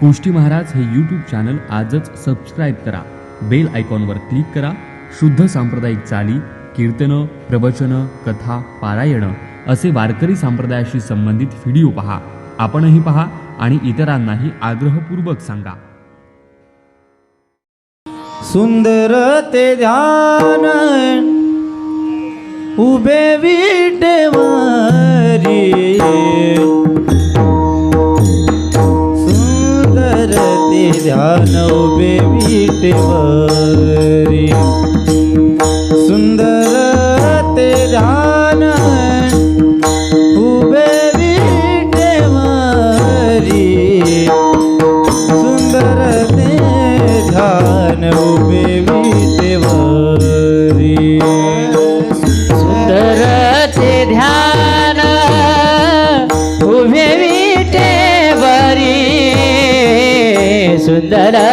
कोष्टी महाराज हे YouTube channel आजच subscribe करा. बेल आयकॉनवर क्लिक करा. शुद्ध सांप्रदायिक चाली कीर्तनं प्रवचनं कथा पारायणं असे वारकरी संप्रदायाशी संबंधित व्हिडिओ पहा. आपणही पहा आणि इतरांनाही आग्रहपूर्वक सांगा. सुंदर ते ध्यान उभे विटेवरी ध्यान उभे विटेवरी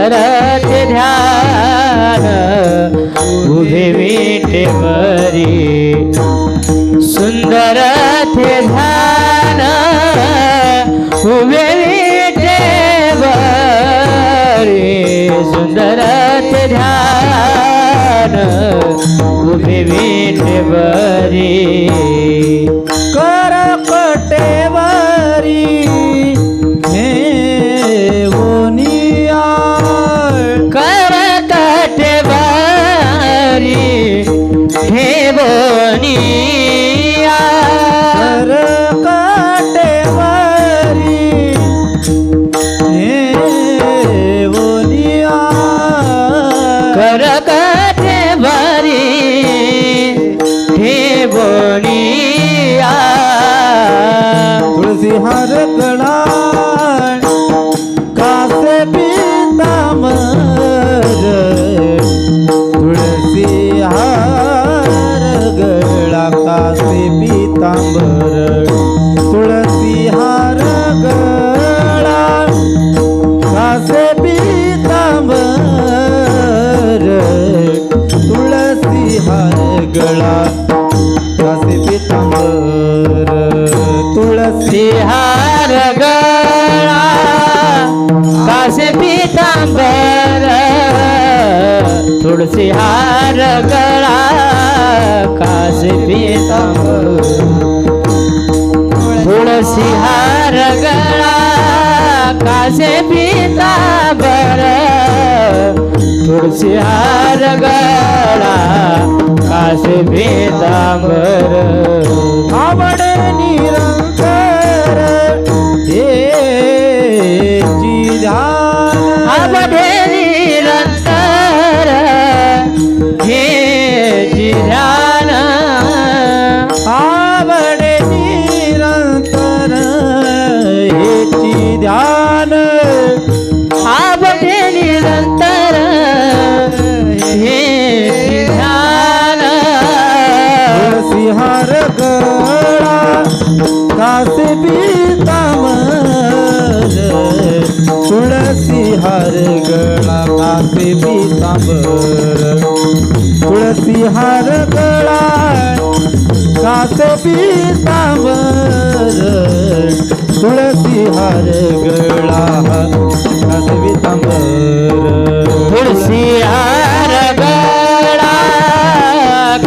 सुंदर ध्यान उभे विटे बरी सुंदर ते ध्यान उभे विटे बरी सुंदर ते ध्यान उभे विटे बरी तुळसी हार गळा कासे पितांबर तुळसी हार गळा कासे पितांबर तुळसी हार गळा कासे पितांबर तुळसी हार गळा कासे पितांबर। आवड निरंतर Yeah. तुळसी हार गळा कासे पितांबर तुळसी हार गळा कासे पितांबर तुळसी हार गळा कासे पितांबर तुळसी हार गळा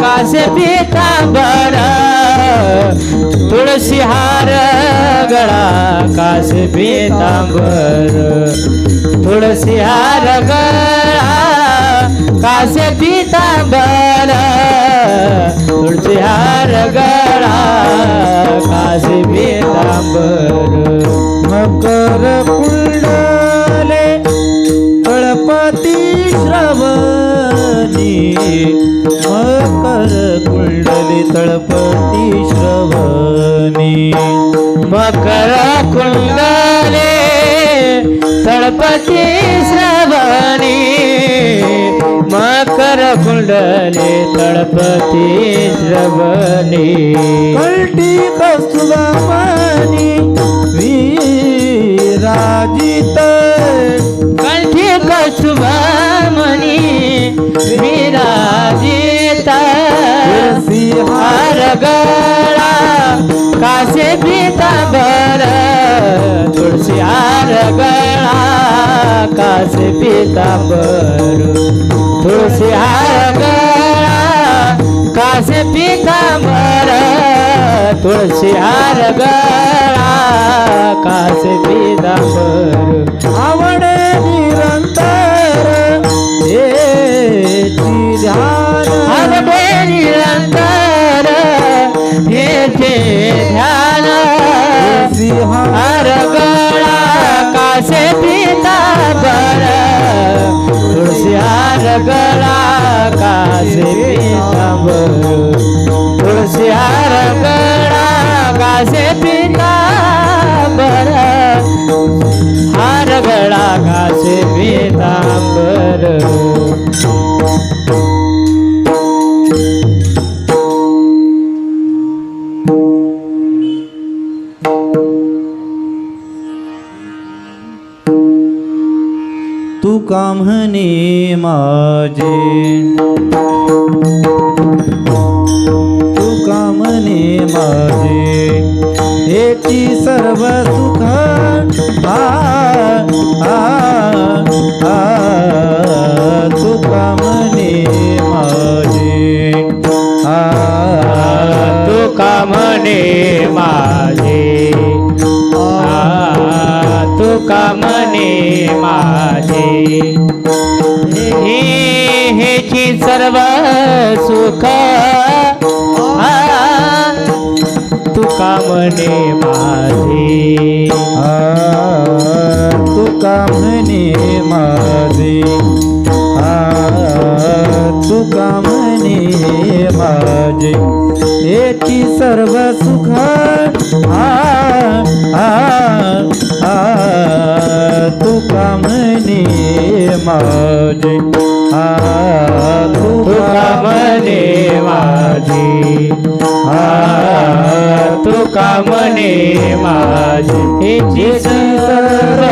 कासे पितांबर सिहार गळा कासबी तांबर तुळसी गळा कासबी तांबर तुळसी गळा कासबी तांबर मकर कुंडले तळपती श्रवणी. मकर कुंडले तळपती श्रवणी. कल्टी कस्तुबामणी विराजित. कंठी कसुभामणी विराजिता. हार गळा गळा कासे पितांबर तुळशी हार गळा कासे पितांबर तुळशी हार गळा कासे पितांबर आवडे निरंतर ध्यान. आवडे निरंतर हेचे ध्यान. सिंहा सगळा गळा कासे पितांबर तू कामने माझे. तू कामने माझे. हेची सर्व सुख आ आ आ. तू काम म्हणे माझे आ, तू का म्हणे माझे आ, तू का म्हणे माझे याची सर्व सुख। आ, आ, आ, तू का म्हणे माझे आ, तू तू का म्हणे माझे आ, तू का म्हणे माझे? सर्व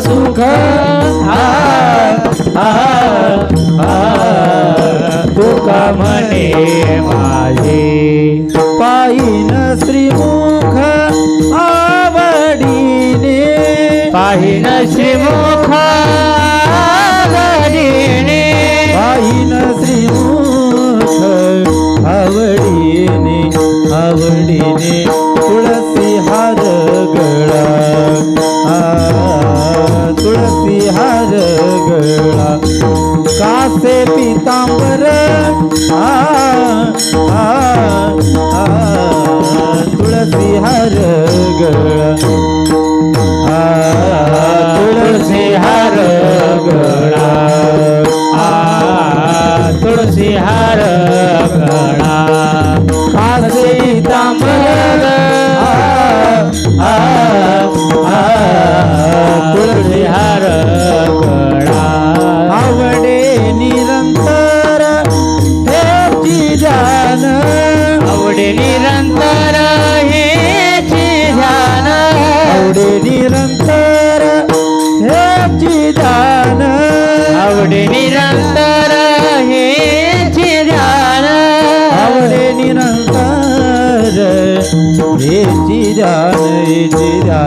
सुख आ, आ, आ, तू का म्हणे माझे? पायीन श्रीमुख आवडीने पाहिन श्रीमुख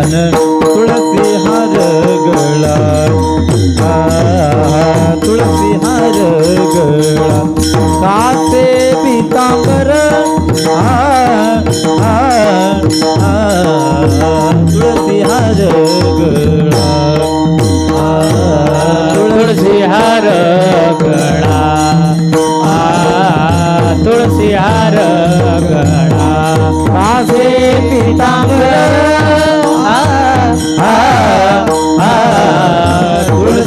मान तुळसी हार गळा. तुळसी हार गळा. कासे पितांबर तुळसी हार गळा. तुळसी हार गळा. तुळसी हार गळा. कासे पितांबर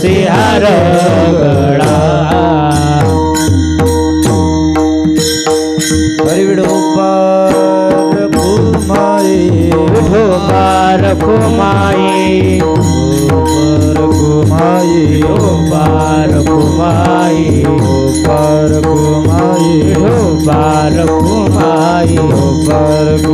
सिंहार गळा. हरिडोपार कुमाई विठोपार कुमाई ओपार कुमाई ओपार कुमाई हो, बार हो, बार हो, बार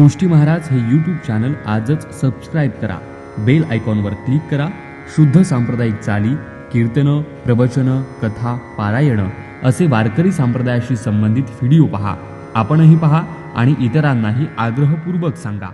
गोष्टी महाराज हे यूट्यूब चॅनल आजच सबस्क्राईब करा. बेल आयकॉनवर क्लिक करा. शुद्ध सांप्रदायिक चाली कीर्तन प्रवचन कथा पारायणं असे वारकरी संप्रदायाशी संबंधित व्हिडिओ पहा. आपणही पहा आणि इतरांनाही आग्रहपूर्वक सांगा.